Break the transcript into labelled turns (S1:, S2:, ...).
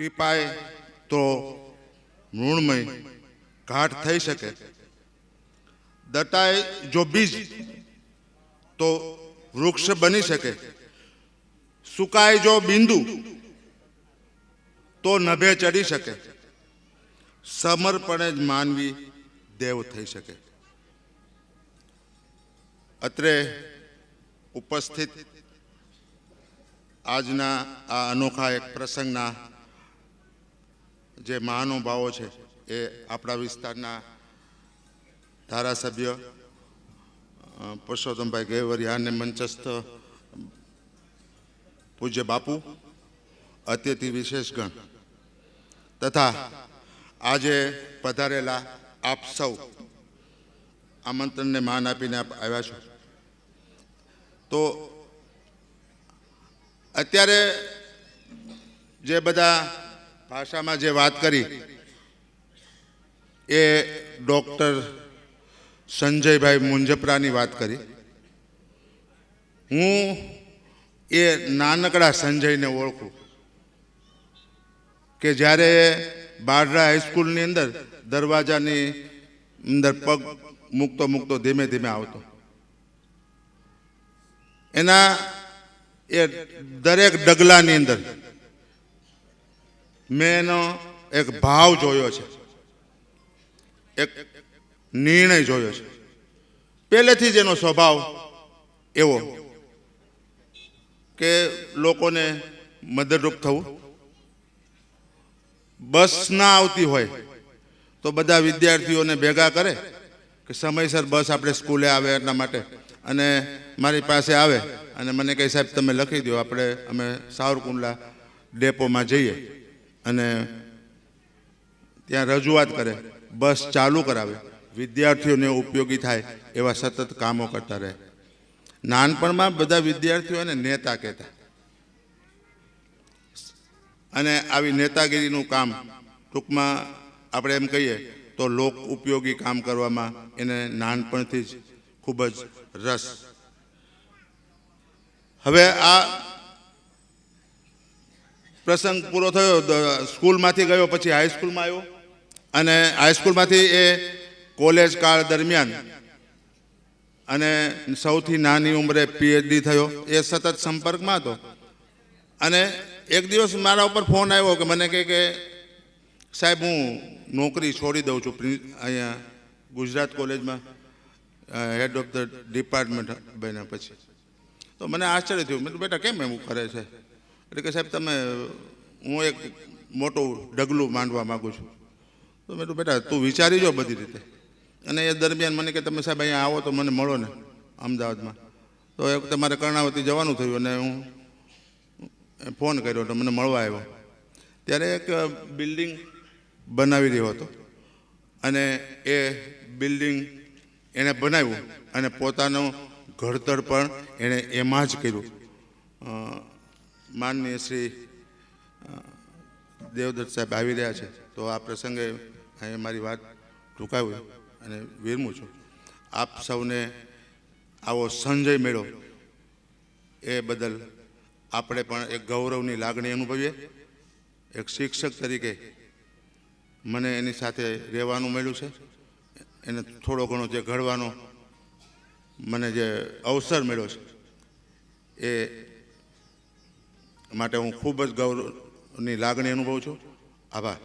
S1: ટીપાય તો મૃણમય, ઘાટ થઈ શકે. દટાય જો બીજ, તો વૃક્ષ બની શકે. સુકાય જો બિંદુ, તો નભે ચડી શકે. સમર્પણે જ માનવી દેવ થઈ શકે. અત્રે ઉપસ્થિત આજના આ અનોખા એક પ્રસંગના જે મહાનુભાવો છે, એ આપણા વિસ્તારના ધારાસભ્ય પુરુષોત્તમભાઈ ગેવરિયા અને મંચસ્થ પૂજ્ય બાપુ અતિથિ વિશેષગણ તથા આજે પધારેલા આપ સૌ આમંત્રણને માન આપીને આપ આવ્યા છો. તો અત્યારે જે બધા ભાષામાં જે વાત કરી, એ ડૉક્ટર સંજયભાઈ મુંજપરાની વાત કરી. હું એ નાનકડા સંજયને ઓળખું કે જ્યારે બારડા હાઈસ્કૂલની અંદર દરવાજાની અંદર પગ મૂકતો મૂકતો ધીમે ધીમે આવતો. એના એ દરેક ડગલાની અંદર મેં એનો એક ભાવ જોયો છે. એક નિર્ણય જોયો છે. પહેલેથી જ એનો સ્વભાવ એવો કે લોકોને મદદરૂપ થવું. બસ ના આવતી હોય તો બધા વિદ્યાર્થીઓને ભેગા કરે કે સમયસર બસ આપણે સ્કૂલે આવે એટલા માટે. અને મારી પાસે આવે અને મને કહે, સાહેબ, તમે લખી દો આપણે અમે સાવરકુંડલા ડેપોમાં જઈએ. અને ત્યાં રજૂઆત કરે, બસ ચાલુ કરાવે. વિદ્યાર્થીઓને ઉપયોગી થાય એવા સતત કામો કરતા રહે. નાનપણમાં બધા વિદ્યાર્થીઓને નેતા કહેતા. અને આવી નેતાગીરીનું કામ ટૂંકમાં આપણે એમ કહીએ તો લોક ઉપયોગી કામ કરવામાં એને નાનપણથી જ ખૂબ જ રસ. હવે આ પ્રસંગ પૂરો થયો સ્કૂલમાંથી ગયો, પછી હાઈસ્કૂલમાં આવ્યો. અને હાઈસ્કૂલમાંથી એ કોલેજ કાળ દરમિયાન અને સૌથી નાની ઉંમરે પીએચડી થયો. એ સતત સંપર્કમાં હતો. અને એક દિવસ મારા ઉપર ફોન આવ્યો કે મને કહે કે, સાહેબ, હું નોકરી છોડી દઉં છું અહીંયા ગુજરાત કોલેજમાં હેડ ઓફ ધ ડિપાર્ટમેન્ટ બન્યા પછી. તો મને આશ્ચર્ય થયું. મેં બેટા, કેમ એવું કરે છે? એટલે કે સાહેબ, તમે, હું એક મોટું ડગલું માંડવા માગું છું. તો મેં બેટા, તું વિચારી જો બધી રીતે. અને એ દરમિયાન મને કે, તમે સાહેબ અહીંયા આવો તો મને મળો ને, અમદાવાદમાં. તો એ વખતે મારે કર્ણાવતી જવાનું થયું અને હું ફોન કર્યો તો મને મળવા આવ્યો. ત્યારે એક બિલ્ડિંગ બનાવી રહ્યો હતો અને એ બિલ્ડિંગ એણે બનાવ્યું અને પોતાનું ઘડતર પણ એણે એમાં જ કર્યું. માનનીય શ્રી દેવદત્ત સાહેબ આવી રહ્યા છે. તો આ પ્રસંગે અહીં મારી વાત ટૂંકાવી અને વિરમું છું. આપ સૌને આવો સંજય મેળો. એ બદલ આપણે પણ એક ગૌરવની લાગણી અનુભવીએ. એક શિક્ષક તરીકે મને એની સાથે રહેવાનું મળ્યું છે. એને થોડો ઘણો જે ઘડવાનો મને જે અવસર મળ્યો છે, એ માટે હું ખૂબ જ ગૌરવની લાગણી અનુભવું છું. આભાર.